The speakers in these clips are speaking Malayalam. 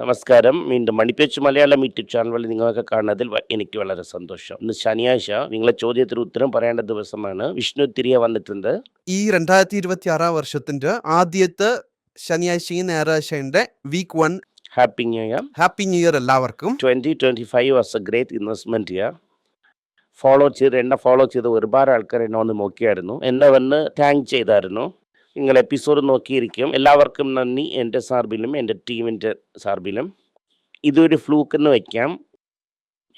നമസ്കാരം. വീണ്ടും മണിപ്പേച്ച് മലയാളം യൂട്യൂബ് ചാനൽ വഴി നിങ്ങളൊക്കെ കാണുന്നതിൽ എനിക്ക് വളരെ സന്തോഷം. ഇന്ന് ശനിയാഴ്ച നിങ്ങളെ ചോദ്യത്തിന് ഉത്തരം പറയേണ്ട ദിവസമാണ്. വിഷ്ണു തിരികെ വന്നിട്ടുണ്ട്. ഈ രണ്ടായിരത്തി ഇരുപത്തി ആറാം വർഷത്തിന്റെ ആദ്യത്തെ ശനിയാഴ്ചയും ഞായറാഴ്ചയുടെ week one happy new year happy new year എല്ലാവർക്കും. Twenty twenty five was a great investment year follow ചെയ്ത് എന്നെ ഫോളോ ചെയ്ത് ഒരുപാട് ആൾക്കാർ എന്നെ വന്ന് നോക്കിയായിരുന്നു. എന്നെ വന്ന് താങ്ക് ചെയ്തായിരുന്നു. നിങ്ങൾ എപ്പിസോഡ് നോക്കിയിരിക്കും. എല്ലാവർക്കും നന്ദി. എന്റെ സാർബിലും എന്റെ ടീമിന്റെ സാർബിലും. ഇതൊരു ഫ്ലൂക്ക് എന്ന് വയ്ക്കാം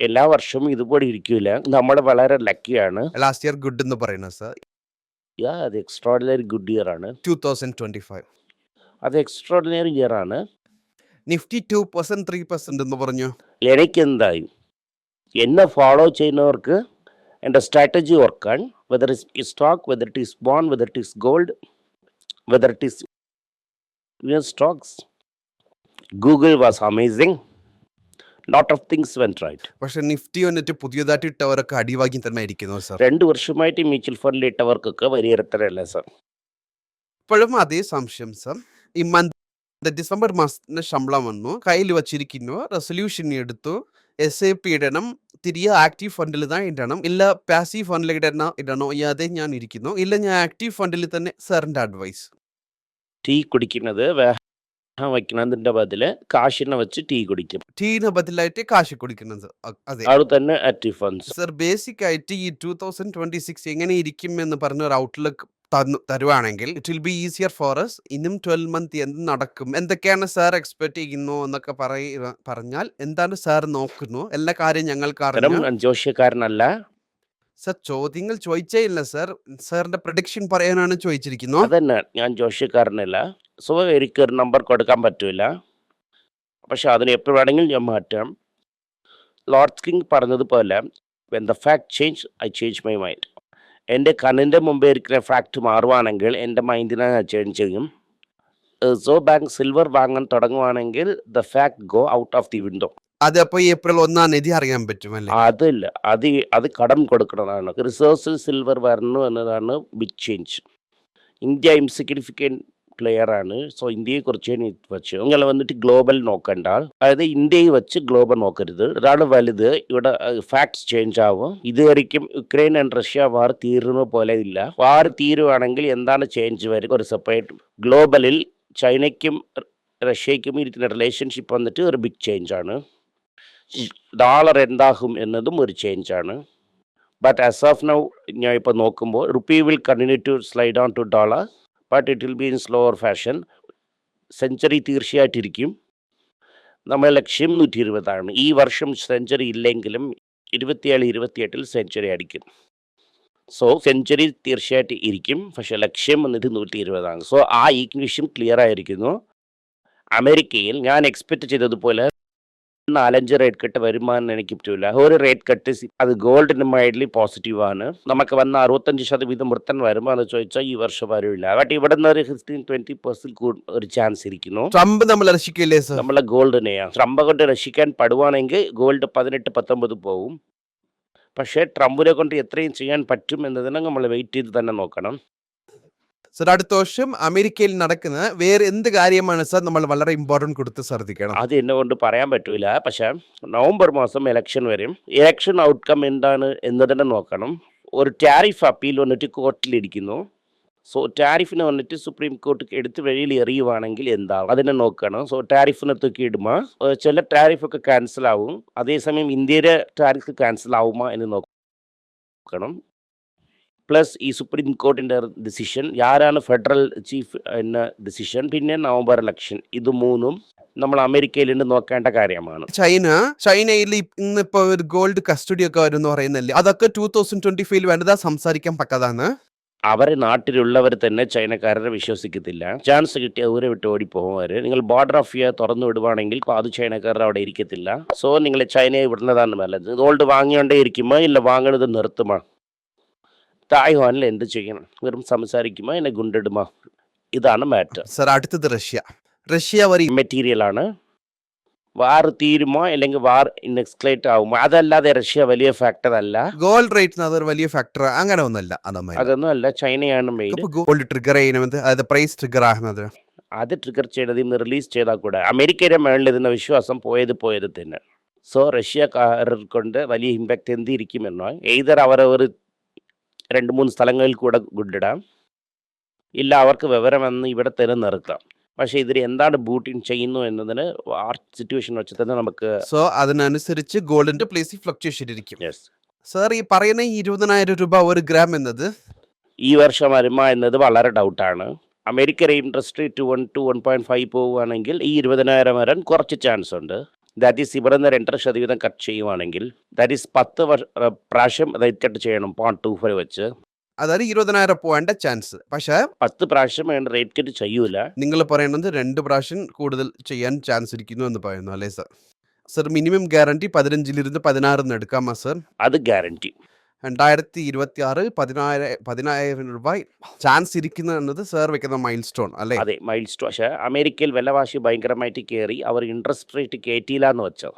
എല്ലാ വർഷവും ഇതുപോലെ ഇരിക്കില്ല നമ്മൾ വളരെ ലക്കിയാണ് ലാസ്റ്റ് ഇയർ ഗുഡ് എന്ന് പറയുന്നത് സർ യാ അത് എക്സ്ട്രോഡിനറി ഗുഡ് ഇയർ ആണ്. ടൂ തൗസൻഡ് ട്വന്റി ഫൈവ് അത് എക്സ്ട്രോഡിനറി ഇയർ ആണ്. Nifty two percent three percent എന്ന് പറഞ്ഞു. എനിക്ക് എന്തായി എന്നെ ഫോളോ ചെയ്യുന്നവർക്ക് എന്റെ സ്ട്രാറ്റജി ഓർക്കാൻ whether is stock whether it is bond whether it is gold whether is is stocks. Google was amazing. Lot of things went right പക്ഷെ നിഫ്റ്റി വന്നിട്ട് പുതിയതായിട്ട് ഇട്ടവരൊക്കെ അടിവാങ്ങി തന്നെ ഇരിക്കുന്നു സർ രണ്ട് വർഷമായിട്ട് മ്യൂച്വൽ ഫണ്ടിൽ ഇട്ടവർക്കൊക്കെ വലിയ ഇരത്തരല്ല സർ ഇപ്പോഴും അതേ സംശയം സർ ഈ മന്ത് ഡിസംബർ മാസത്തിന്റെ ശമ്പളം വന്നു കയ്യിൽ വച്ചിരിക്കുന്നു റെസൊല്യൂഷൻ എടുത്തു എസ് ഐ പി ഇടണം തിരികെ ആക്റ്റീവ് ഫണ്ടിൽ തന്നെ ഇടണം. ഇല്ല പാസീവ് ഫണ്ടിൽ ഇടണം ഇടണോ? അതേ ഞാൻ ഇരിക്കുന്നു. ഇല്ല ഞാൻ ആക്റ്റീവ് ഫണ്ടിൽ തന്നെ സാറിന്റെ അഡ്വൈസ് ടീ കുടിക്കുന്നത് വേഗം വയ്ക്കുന്നതിന്റെ ബദൽ കാശിനെ വെച്ച് ടീ കുടിക്കും. ടീന് ബദലായിട്ട് കാശ് കുടിക്കുന്നത്. അതെ. അത് തന്നെ ആക്റ്റീവ് ഫണ്ട്സ് സർ ബേസിക് ആയിട്ട് ഈ ടൂ തൗസൻഡ് ട്വന്റി സിക്സ് എങ്ങനെ ഇരിക്കും എന്ന് പറഞ്ഞ ഒരു ഔട്ട്ലുക്ക് തന്നു തരുവാണെങ്കിൽ it will be easier for us ഇന്നും ട്വൽവ് മന്ത് എന്ത് നടക്കും എന്തൊക്കെയാണ് സാർ എക്സ്പെക്ട് ചെയ്യുന്നു എന്നൊക്കെ പറയ പറഞ്ഞാൽ എന്താണ് സാർ നോക്കുന്നു എല്ലാ കാര്യം ഞങ്ങൾക്ക് അറിയാം ജോഷ്യക്കാരനല്ല. സർ ചോദ്യങ്ങൾ ചോദിച്ചേ ഇല്ല സർ സാറിന്റെ പ്രഡിക്ഷൻ പറയാനാണ് ചോദിച്ചിരിക്കുന്നത് അതന്നെ ഞാൻ ജോഷ്യക്കാരനല്ല. സോ എനിക്ക് ഒരു നമ്പർ കൊടുക്കാൻ പറ്റൂല. പക്ഷെ അതിന് എപ്പോൾ വേണമെങ്കിലും ഞാൻ മാറ്റാം. ലോർഡ് കിങ് പറഞ്ഞതുപോലെ when the fact change I change my mind എന്റെ കണ്ണിന്റെ മുമ്പേ ഇരിക്കുന്ന ഫാക്റ്റ് മാറുവാണെങ്കിൽ എന്റെ മൈൻഡിനെ ചേഞ്ച് ചെയ്യും. സോ ബാങ്ക് സിൽവർ വാങ്ങാൻ തുടങ്ങുവാണെങ്കിൽ the fact go out of the window അത് അപ്പൊ ഏപ്രിൽ ഒന്നാം തീയതി അറിയാൻ പറ്റും അതില്ല. അത് അത് കടം കൊടുക്കുന്നതാണ് റിസോഴ്സിൽ സിൽവർ വരണം എന്നതാണ് big change India insignificant player ആണ്. സോ ഇന്ത്യയെ കുറിച്ച് വെച്ച് ഇങ്ങനെ നിങ്ങൾ വന്നിട്ട് ഗ്ലോബൽ നോക്കണ്ട. അതായത് ഇന്ത്യയെ വെച്ച് ഗ്ലോബൽ നോക്കരുത്. ഇതാണ് വലുത്. ഇവിടെ ഫാക്ട്സ് ചേഞ്ച് ആവും. ഇതുവരെയ്ക്കും യുക്രൈൻ ആൻഡ് റഷ്യ വാർ തീരുന്ന പോലെ ഇല്ല. വാർ തീരുവാണെങ്കിൽ എന്താണ് ചേഞ്ച് വരും ഒരു സെപ്പറേറ്റ് ഗ്ലോബലിൽ ചൈനയ്ക്കും റഷ്യയ്ക്കും ഇരിക്കുന്ന റിലേഷൻഷിപ്പ് വന്നിട്ട് ഒരു ബിഗ് ചേഞ്ച് ആണ്. ഡോളർ എന്താകും എന്നതും ഒരു ചേഞ്ച് ആണ്. ബട്ട് ആസ് ഓഫ് നൗ ഞാൻ ഇപ്പോൾ നോക്കുമ്പോൾ rupee will continue to slide on to dollar but it will be in slower fashion century തീർച്ചയായിട്ടിരിക്കും. നമ്മുടെ ലക്ഷ്യം നൂറ്റി ഇരുപതാണ് ഈ വർഷം സെഞ്ചുറി ഇല്ലെങ്കിലും ഇരുപത്തിയേഴ് ഇരുപത്തിയെട്ടിൽ സെഞ്ചുറി അടിക്കും സോ സെഞ്ചുറി തീർച്ചയായിട്ടും ഇരിക്കും. പക്ഷേ ലക്ഷ്യം വന്നിട്ട് നൂറ്റി ഇരുപതാണ് സോ ആ ഈക്വേഷൻ ക്ലിയർ ആയിരിക്കുന്നു. അമേരിക്കയിൽ ഞാൻ എക്സ്പെക്ട് ചെയ്തതുപോലെ നാലഞ്ച് റേറ്റ് കട്ട് വരുമാനം എനിക്ക് പറ്റൂല. ഒരു റേറ്റ് കട്ട് അത് ഗോൾഡിന് മൈഡ്ലി പോസിറ്റീവ് ആണ്. നമുക്ക് വന്ന അറുപത്തഞ്ച് ശതവീതം വൃത്തൻ വരുമാനം ചോദിച്ചാൽ ഈ വർഷം വരില്ല. ബട്ട് ഇവിടെ നിന്ന് ഒരു ഫിഫ്റ്റീൻ ട്വന്റി പെർസെന്റ് ഒരു ചാൻസ് ഇരിക്കുന്നു. ട്രംപ് നമ്മൾ രക്ഷിക്കില്ലേ നമ്മളെ ഗോൾഡിനെയാ ട്രംപ് കൊണ്ട് രക്ഷിക്കാൻ പടുവാണെങ്കിൽ ഗോൾഡ് പതിനെട്ട് പത്തൊമ്പത് പോവും. പക്ഷേ ട്രംപിനെ കൊണ്ട് എത്രയും ചെയ്യാൻ പറ്റും എന്നതിനെ നമ്മൾ വെയിറ്റ് ചെയ്ത് തന്നെ നോക്കണം. സർ അടുത്ത വർഷം അമേരിക്കയിൽ നടക്കുന്ന വേറെ എന്ത് കാര്യമാണ് സർ നമ്മൾ വളരെ ഇമ്പോർട്ടന്റ് കൊടുത്ത് ശ്രദ്ധിക്കണം? അത് എന്നെ കൊണ്ട് പറയാൻ പറ്റൂല. പക്ഷേ നവംബർ മാസം ഇലക്ഷൻ വരും ഇലക്ഷൻ ഔട്ട്കം എന്താണ് എന്ന് തന്നെ നോക്കണം. ഒരു ടാരിഫ് അപ്പീൽ വന്നിട്ട് കോർട്ടിലിരിക്കുന്നു സോ ടാരിഫിനെ വന്നിട്ട് സുപ്രീം കോർട്ട് എടുത്ത് വെളിയിൽ എറിയുവാണെങ്കിൽ എന്താവും? അതിനെ നോക്കണം. സോ ടാരിഫിനെ തൂക്കി ഇടുമോ. ചില ടാരിഫൊക്കെ ക്യാൻസൽ ആവും. അതേസമയം ഇന്ത്യയുടെ ടാരിഫ് ക്യാൻസൽ ആവുമോ എന്ന് നോക്കണം. പ്ലസ് ഈ സുപ്രീം കോർട്ടിന്റെ ഡിസിഷൻ ആരാണ് ഫെഡറൽ ചീഫ് എന്ന ഡിസിഷൻ പിന്നെ നവംബർ ഇലക്ഷൻ ഇത് മൂന്നും നമ്മൾ അമേരിക്കയിൽ നിന്ന് നോക്കേണ്ട കാര്യമാണ്. ചൈന ചൈനയിൽ ഇന്നിപ്പോ ഒരു ഗോൾഡ് കസ്റ്റഡി ഒക്കെ വരും പറയുന്നല്ലേ? അതൊക്കെ ടൂ തൗസൻഡ് ട്വന്റി ഫൈവിൽ വേണ്ടതാ സംസാരിക്കാൻ പക്കതാണ്. അവരെ നാട്ടിലുള്ളവർ തന്നെ ചൈനക്കാരെ വിശ്വസിക്കത്തില്ല. ചാൻസ് കിട്ടിയ ഊരെ വിട്ട് ഓടിപ്പോകുന്നവർ നിങ്ങൾ ബോർഡർ ഓഫ് ഇയർ തുറന്നു വിടുവാണെങ്കിൽ അത് ചൈനക്കാരുടെ അവിടെ ഇരിക്കത്തില്ല. സോ നിങ്ങൾ ചൈനയെ വിടുന്നതാണ് നല്ലത്. ഗോൾഡ് വാങ്ങിയോണ്ടേ ഇരിക്കുമോ? ഇല്ല വാങ്ങണത് നിർത്തുമോ? തായ്വാനിൽ എന്ത് ചെയ്യണം? വെറും സംസാരിക്കുമോ? എന്നെ ഗുണ്ടിടുമോ? ഇതാണ് മാറ്റർ. സർ അടുത്തത് റഷ്യ. റഷ്യ വരി മെറ്റീരിയൽ ആണ്. വാർ തീരുമോ? അല്ലെങ്കിൽ വാർ ഇൻഎക്സ്ക്ലേറ്റ് ആവുമോ? അതല്ലാതെ റഷ്യ വലിയ ഫാക്ടർ അല്ല. ഗോൾഡ് റേറ്റ് അതൊരു വലിയ ഫാക്ടർ അങ്ങനെ ഒന്നല്ല അതൊന്നും അല്ല. ചൈനയാണ് മെയിൻ ഗോൾഡ് ട്രിഗർ ചെയ്യുന്നത്? അതായത് പ്രൈസ് ട്രിഗർ ആകുന്നത്? അത് ട്രിഗർ ചെയ്തത് ഇന്ന് റിലീസ് ചെയ്താൽ കൂടെ. അമേരിക്കയുടെ മേളിൽ ഇതിന്റെ വിശ്വാസം പോയത് പോയത് തന്നെ. സോ റഷ്യക്കാരർ കൊണ്ട് വലിയ ഇമ്പാക്റ്റ് എന്തിരിക്കുമെന്നോ എയ്തർ അവരവർ രണ്ട് മൂന്ന് സ്ഥലങ്ങളിൽ കൂടെ ഗുഡിടാം ഇല്ല അവർക്ക് വിവരമെന്ന് ഇവിടെ തന്നെ നിർത്താം. പക്ഷേ ഇതിൽ എന്താണ് ബൂട്ടിങ് ചെയ്യുന്നു എന്നതിന് ആ സിറ്റുവേഷൻ വെച്ച് തന്നെ നമുക്ക് സോ അതിനനുസരിച്ച് ഗോൾഡിന്റെ പ്ലേസ് ഫ്ലക്ച്വേഷൻ ഇരിക്കും. സർ ഈ പറയുന്ന ഈ ഇരുപതിനായിരം രൂപ ഒരു ഗ്രാം എന്നത്? ഈ വർഷം വരുമ എന്നത് വളരെ ഡൗട്ടാണ് American interest rate one two one point five പോവുകയാണെങ്കിൽ ഈ ഇരുപതിനായിരം വരാൻ കുറച്ച് ചാൻസ് ഉണ്ട്. ദാറ്റ് ഈസ് ഇവിടെ നിന്ന് രണ്ടര ശതവീതം കട്ട് ചെയ്യുവാണെങ്കിൽ ദാറ്റ് ഈസ് പത്ത് പ്രാവശ്യം റേറ്റ് കട്ട് ചെയ്യണം പോയിന്റ് ടു ഫൈവ് വെച്ച്. അതായത് ഇരുപതിനായിരം പോകേണ്ട ചാൻസ് പക്ഷേ പത്ത് പ്രാവശ്യം റേറ്റ് കട്ട് ചെയ്യൂല. നിങ്ങൾ പറയുന്നത് രണ്ട് പ്രാവശ്യം കൂടുതൽ ചെയ്യാൻ ചാൻസ് ഇരിക്കുന്നു എന്ന് പറയുന്നു അല്ലേ സർ സർ മിനിമം ഗ്യാരണ്ടി പതിനഞ്ചിലിരുന്ന് പതിനാറിന്ന് എടുക്കാമോ സർ അത് ഗ്യാരണ്ടി രണ്ടായിരത്തി ഇരുപത്തി ആറ് പതിനായിരം പതിനായിരം രൂപ ചാൻസ് ഇരിക്കുന്നു എന്നത് സർ വെക്കുന്ന മൈൽ സ്റ്റോൺ അല്ലേ? അതെ മൈൽ സ്റ്റോൺ പക്ഷേ അമേരിക്കയിൽ വിലവാശി ഭയങ്കരമായിട്ട് കയറി അവർ ഇൻട്രസ്റ്റ് റേറ്റ് കയറ്റിയില്ല എന്ന് വെച്ചോ.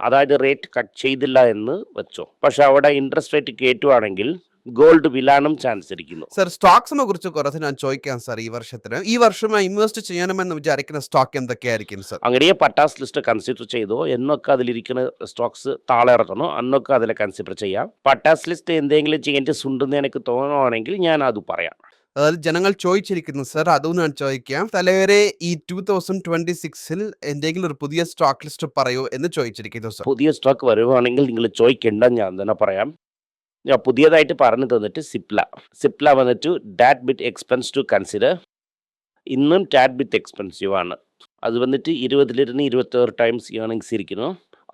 അതായത് റേറ്റ് കട്ട് ചെയ്തില്ല എന്ന് വെച്ചോ. പക്ഷെ അവിടെ ഇൻട്രസ്റ്റ് റേറ്റ് കയറ്റുവാണെങ്കിൽ ഗോൾഡ് വിലാനും ചാൻസ് ഇരിക്കുന്നു. സർ സ്റ്റോക്സിനെ കുറിച്ച് കുറച്ച് ഞാൻ ചോദിക്കാം സാർ ഈ വർഷത്തിന്. ഈ വർഷം ഇൻവെസ്റ്റ് ചെയ്യണമെന്ന് വിചാരിക്കുന്ന സ്റ്റോക്ക് എന്തൊക്കെയായിരിക്കും സർ അങ്ങനെ പട്ടാസ് ലിസ്റ്റ് കൺസിഡർ ചെയ്തോ എന്നൊക്കെ അതിലിരിക്കുന്ന സ്റ്റോക്സ് താളെ ഇറക്കണോ അന്നൊക്കെ അതിൽ കൺസിഡർ ചെയ്യാം. പട്ടാസ് ലിസ്റ്റ് എന്തെങ്കിലും ചേഞ്ചസ് ഉണ്ടെന്ന് എനിക്ക് തോന്നുവാണെങ്കിൽ ഞാൻ അത് പറയാം. അതായത് ജനങ്ങൾ ചോദിച്ചിരിക്കുന്നു സർ അതും ഞാൻ ചോദിക്കാം. തലവരെ ഈ ടൂ തൗസൻഡ് ട്വന്റി സിക്സിൽ എന്തെങ്കിലും ഒരു പുതിയ സ്റ്റോക്ക് ലിസ്റ്റ് പറയൂ എന്ന് ചോദിച്ചിരിക്കുന്നു സർ പുതിയ സ്റ്റോക്ക് വരുവാണെങ്കിൽ നിങ്ങൾ ചോദിക്കേണ്ട ഞാൻ തന്നെ പറയാം. പുതിയതായിട്ട് പറഞ്ഞു തന്നിട്ട് സിപ്ല. സിപ്ല വന്നിട്ട് that bit expense to consider ഇന്നും ടാറ്റ് ബിറ്റ് എക്സ്പെൻസീവ് ആണ്. അത് വന്നിട്ട് ഇരുപതിലിരുന്ന് ഇരുപത്തേഴ് ടൈംസ് ഏർണിങ്സ് ഇരിക്കുന്നു.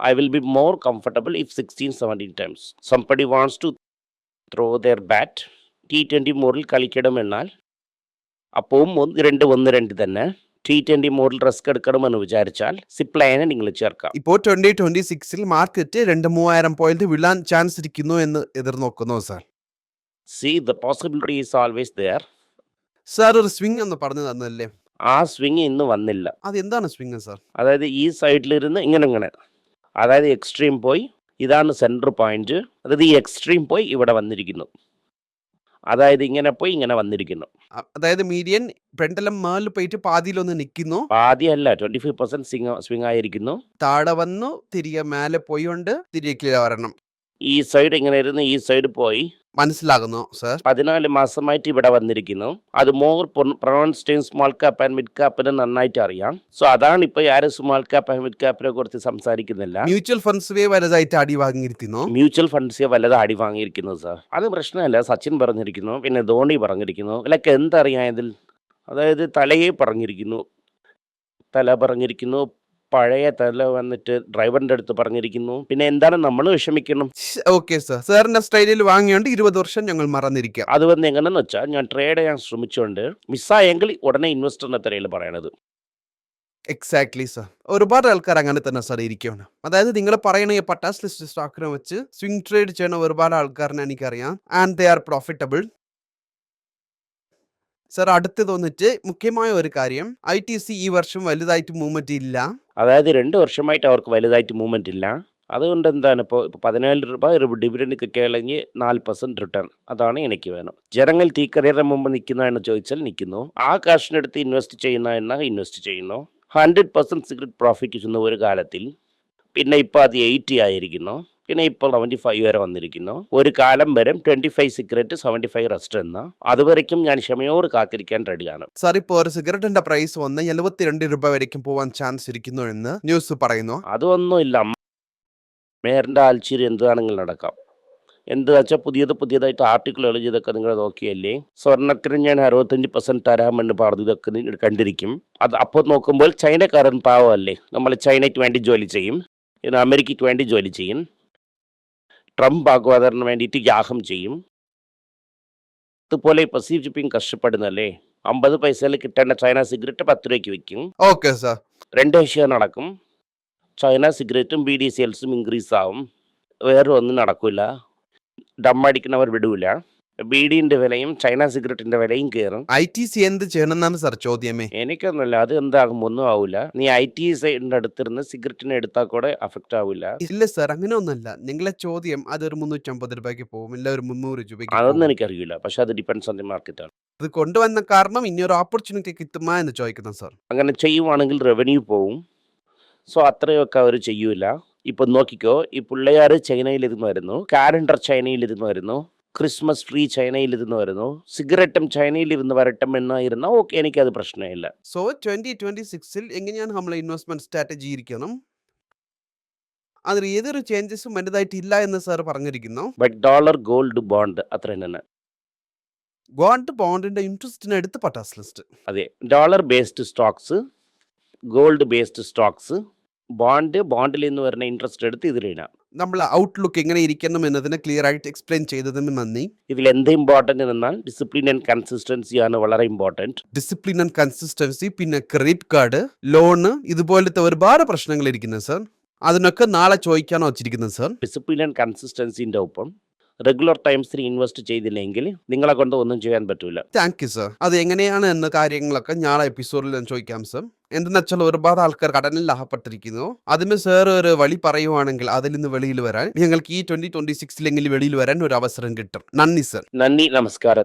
I will be more comfortable if sixteen seventeen times somebody wants to throw their bat T twenty മോറിൽ കളിക്കണം എന്നാൽ അപ്പവും ഒന്ന് രണ്ട് ഒന്ന് രണ്ട് തന്നെ. ടി ട്വന്റി മോഡിൽ റിസ്ക് എടുക്കണമെന്ന് വിചാരിച്ചാൽ സിപ്ലൈനെ നിങ്ങൾ ചേർക്കാം. ഇപ്പോൾ ട്വന്റി ട്വന്റി സിക്സിൽ മാർക്കറ്റ് രണ്ട് മൂവായിരം പോയിന്റ് വിളാൻ ചാൻസ് ഇരിക്കുന്നു എന്ന് എതിർനോക്കുന്നു sir see the possibility is always there sir ഒരു സ്വിംഗ് എന്ന് പറഞ്ഞു തന്നല്ലേ? ആ സ്വിങ് ഇന്ന് വന്നില്ല. അത് എന്താണ് സ്വിംഗ് സാർ അതായത് ഈ സൈഡിലിരുന്ന് ഇങ്ങനെ ഇങ്ങനെ അതായത് എക്സ്ട്രീം പോയി ഇതാണ് സെന്റർ പോയിന്റ് അതായത് ഈ എക്സ്ട്രീം പോയി ഇവിടെ വന്നിരിക്കുന്നു. അതായത് ഇങ്ങനെ പോയി ഇങ്ങനെ വന്നിരിക്കുന്നു. അ- അതായത് മീഡിയൻ പെണ്ടലം മേളിൽ പോയിട്ട് പാതിയിലൊന്ന് നിൽക്കുന്നു പാതിയല്ല twenty five percent swing swing ആയിരിക്കുന്നു. താഴെ വന്നു തിരികെ മേലെ പോയിക്കൊണ്ട് തിരികെ കീഴെ വരണം. ഈ സൈഡ് ഇങ്ങനെ ഇരുന്ന് ഈ സൈഡ് പോയി. മനസ്സിലാകുന്നു സർ പതിനാല് മാസമായിട്ട് ഇവിടെ വന്നിരിക്കുന്നു. അത് more pronounced small cap and mid കാപ്പിന് നന്നായിട്ട് അറിയാം. സോ അതാണ് ഇപ്പൊ ആരും സ്മോൾ കാപ്പ് ആൻഡ് മിഡ് കാപ്പിനെ കുറിച്ച് സംസാരിക്കുന്നില്ല. മ്യൂച്വൽ ഫണ്ട്സ് വലുതായിട്ട് അടി വാങ്ങിയിരിക്കുന്നു. മ്യൂച്വൽ ഫണ്ട്സ് വലുത് അടി വാങ്ങിയിരിക്കുന്നു സർ അത് പ്രശ്നമല്ല സച്ചിൻ പറഞ്ഞിരിക്കുന്നു പിന്നെ ധോണി പറഞ്ഞിരിക്കുന്നു. ലൈക്ക് എന്തറിയാം ഇതിൽ? അതായത് തലയെ പറഞ്ഞിരിക്കുന്നു. തല പറഞ്ഞിരിക്കുന്നു പഴയ തല വന്നിട്ട് ഡ്രൈവറിന്റെ അടുത്ത് പറഞ്ഞിരിക്കുന്നു. പിന്നെ എന്താണ് നമ്മൾ വിഷമിക്കണം? Okay sir. സാറിന്റെ സ്റ്റൈലിൽ വാങ്ങിയോണ്ട് ഇരുപത് വർഷം ഞങ്ങൾ മറന്നിരിക്കുക അത് വന്ന് എങ്ങനെയെന്ന് വെച്ചാൽ ഞാൻ ട്രേഡ് ചെയ്യാൻ ശ്രമിച്ചുകൊണ്ട് മിസ്സായെങ്കിൽ ഉടനെ ഇൻവെസ്റ്ററിന്റെ തലയിൽ പറയണത്. എക്സാക്ട്ലി സർ ഒരുപാട് ആൾക്കാർ അങ്ങനെ തന്നെ സാർ ഇരിക്കുകയാണ് അതായത് നിങ്ങൾ പറയുന്ന ഈ പട്ടാസ് ലിസ്റ്റ് സ്റ്റോക്കിനെ വെച്ച് സ്വിംഗ് ട്രേഡ് ചെയ്യണ ഒരുപാട് ആൾക്കാരനെ എനിക്കറിയാം. And they are profitable sir അടുത്തത് വന്നിട്ട് മുഖ്യമായ ഒരു കാര്യം ഐ ടി സി ഈ വർഷം വലുതായിട്ട് മൂവ്മെന്റ് ഇല്ല. അതായത് രണ്ട് വർഷമായിട്ട് അവർക്ക് വലുതായിട്ട് മൂവ്മെന്റ് ഇല്ല. അതുകൊണ്ട് എന്താണ് ഇപ്പോൾ ഇപ്പോൾ പതിനാല് രൂപ ഡിവിഡൻഡ് കിട്ടിയാലെങ്കിൽ നാല് പെർസെന്റ് റിട്ടേൺ അതാണ് എനിക്ക് വേണം. ജനങ്ങൾ തീക്കറിയുടെ മുമ്പ് നിൽക്കുന്നതെന്ന് ചോദിച്ചാൽ നിൽക്കുന്നു. ആ കാശിനെടുത്ത് ഇൻവെസ്റ്റ് ചെയ്യുന്ന എന്നാൽ ഇൻവെസ്റ്റ് ചെയ്യുന്നു. ഹൺഡ്രഡ് പെർസെന്റ് സിഗരറ്റ് പ്രോഫിറ്റ് ചെയ്യുന്ന ഒരു കാലത്തിൽ. പിന്നെ ഇപ്പോൾ അത് എയ്റ്റി ആയിരിക്കുന്നു. പിന്നെ ഇപ്പോൾ സെവന്റി ഫൈവ് വരെ വന്നിരിക്കുന്നു. ഒരു കാലം വരെ twenty five cigarette seventy five rest എന്ന. അതുവരയ്ക്കും ഞാൻ ക്ഷമയോട് കാത്തിരിക്കാൻ റെഡിയാണ്. സർ ഇപ്പോൾ ഒരു സിഗരറ്റിന്റെ പ്രൈസ് വന്ന് എഴുപത്തിരണ്ട് രൂപ വരയ്ക്കും പോവാൻ ചാൻസ് ഇരിക്കുന്നു എന്ന് ന്യൂസ് പറയുന്നു. അതൊന്നുമില്ല. മേയറിന്റെ ആൽച്ചീരി എന്താണെങ്കിൽ നടക്കാം. എന്താ വെച്ചാൽ പുതിയത് പുതിയതായിട്ട് ആർട്ടിക്കിൾ ഇതൊക്കെ നിങ്ങൾ നോക്കിയല്ലേ? സ്വർണത്തിന് ഞാൻ അറുപത്തഞ്ച് പെർസെന്റ് തരാമെന്ന് പറഞ്ഞു ഇതൊക്കെ നിങ്ങൾ കണ്ടിരിക്കും. അത് അപ്പോൾ നോക്കുമ്പോൾ ചൈനക്കാരൻ പാവമല്ലേ നമ്മൾ ചൈനയ്ക്ക് വേണ്ടി ജോലി ചെയ്യും. അമേരിക്കയ്ക്ക് വേണ്ടി ജോലി ചെയ്യും. ട്രംപ് ഭാഗവതറിന് വേണ്ടിയിട്ട് യാഗം ചെയ്യും. ഇതുപോലെ ഇപ്പൊ സി ജിപ്പിങ് കഷ്ടപ്പെടുന്നല്ലേ അമ്പത് പൈസയിൽ കിട്ടേണ്ട ചൈന സിഗരറ്റ് പത്ത് രൂപയ്ക്ക് വെക്കും ഓക്കെ സാർ. രണ്ട് വിഷയം നടക്കും. ചൈന സിഗരറ്റും ബി ഡി സെയിൽസും ഇൻക്രീസ് ആവും. വേറെ ഒന്നും നടക്കില്ല ഡമ്മടിക്കുന്നവർ വിടൂല. ബീഡിന്റെ വിലയും ചൈന സിഗരറ്റിന്റെ വിലയും കയറും. ഐ ടി സി എന്ത് ചെയ്യണമെന്നാണ് സാർ ചോദ്യമേ? എനിക്കൊന്നുമില്ല. അത് എന്താകും? ഒന്നും ആവില്ല നീ ഐ ടി സൈഡിന്റെ അടുത്തിരുന്ന് സിഗരറ്റിനെ എടുത്താൽ കൂടെ അഫക്റ്റ് ആവില്ല ഇല്ല സാർ അങ്ങനെ ഒന്നല്ല നിങ്ങളെ ചോദ്യം അത് ഒരു മുന്നൂറ്റമ്പത് രൂപയ്ക്ക് പോകും. ഇല്ല ഒരു മുന്നൂറ് രൂപയ്ക്ക് അതൊന്നും. എനിക്കറിയില്ല പക്ഷെ അത് ഡിപ്പെൻസ് ഓൺ ദി മാർക്കറ്റ് ആണ്. അത് കൊണ്ടുവന്ന കാരണം ഇനി ഒരു ഓപ്പർച്യൂണിറ്റി കിട്ടുമാ എന്ന് ചോദിക്കുന്നു സാർ. അങ്ങനെ ചെയ്യുവാണെങ്കിൽ റവന്യൂ പോവും. സോ അത്രയൊക്കെ അവർ ചെയ്യൂല. ഇപ്പൊ നോക്കിക്കോ. ഈ പിള്ളേർ ചൈനയിലിരുന്ന് വരുന്നു. കാലണ്ടർ ചൈനയിലിരുന്ന് വരുന്നു. ക്രിസ്മസ് ട്രീ ചൈനയിൽ ഇരുന്ന് വരുന്നു. സിഗരറ്റും ചൈനയിൽ ഇരുന്ന് വരട്ടും എന്നായിരുന്ന ഓക്കെ എനിക്കത് പ്രശ്നമില്ല. സോ ട്വന്റി ട്വന്റി സിക്സിൽ എങ്ങനെയാണ് നമ്മളെ ഇൻവെസ്റ്റ്മെന്റ് സ്ട്രാറ്റജി ഇരിക്കണം? അതിൽ ഏതൊരു ചേഞ്ചസും വലുതായിട്ടില്ല എന്ന് സാർ പറഞ്ഞിരിക്കുന്നു. ബട്ട് ഡോളർ ഗോൾഡ് ബോണ്ട് അത്ര തന്നെ. ഗോൾഡ് ബോണ്ടിന്റെ ഇൻട്രസ്റ്റിന് എടുത്ത് പട്ടാസ് ലിസ്റ്റ് അതെ dollar based stocks gold based stocks bond ബോണ്ടിൽ നിന്ന് വരുന്ന ഇൻട്രസ്റ്റ് എടുത്ത് ഇതിലിടാം. നമ്മൾ ഔട്ട്ലുക്ക് എങ്ങനെ ഇരിക്കണം എന്നതിനെ ക്ലിയർ ആയിട്ട് എക്സ്പ്ലെയിൻ ചെയ്തതിന് നന്ദി. ഇതിൽ എന്ത് ഇമ്പോർട്ടന്റ് എന്നാൽ ഡിസിപ്ലിൻ ആൻഡ് കൺസിസ്റ്റൻസി ആണ് വളരെ ഇമ്പോർട്ടന്റ് ഡിസിപ്ലിൻ ആൻഡ് കൺസിസ്റ്റൻസി പിന്നെ ക്രെഡിറ്റ് കാർഡ് ലോണ് ഇതുപോലത്തെ ഒരുപാട് പ്രശ്നങ്ങൾ ഇരിക്കുന്നത് സർ അതിനൊക്കെ നാളെ ചോദിക്കാനോ വെച്ചിരിക്കുന്നത് സർ ഡിസിപ്ലിൻ ആൻഡ് കൺസിസ്റ്റൻസിന്റെ ഒപ്പം റെഗുലർ ടൈംസിൽ ഇൻവെസ്റ്റ് ചെയ്തില്ലെങ്കിൽ നിങ്ങളെ കൊണ്ട് ഒന്നും ചെയ്യാൻ പറ്റൂല. താങ്ക് യു സർ അത് എങ്ങനെയാണ് എന്ന കാര്യങ്ങളൊക്കെ ഞാൻ എപ്പിസോഡിൽ ഞാൻ ചോദിക്കാം സർ എന്തെന്ന് വെച്ചാൽ ഒരുപാട് ആൾക്കാർ കടനിൽ അകപ്പെട്ടിരിക്കുന്നു അതിന് സർ ഒരു വഴി പറയുവാണെങ്കിൽ അതിൽ നിന്ന് വെളിയിൽ വരാൻ ഞങ്ങൾക്ക് ഈ ട്വന്റി ട്വന്റി സിക്സിലെങ്കിലും വെളിയിൽ വരാൻ ഒരു അവസരം കിട്ടും. നന്ദി സർ നന്ദി നമസ്കാരം.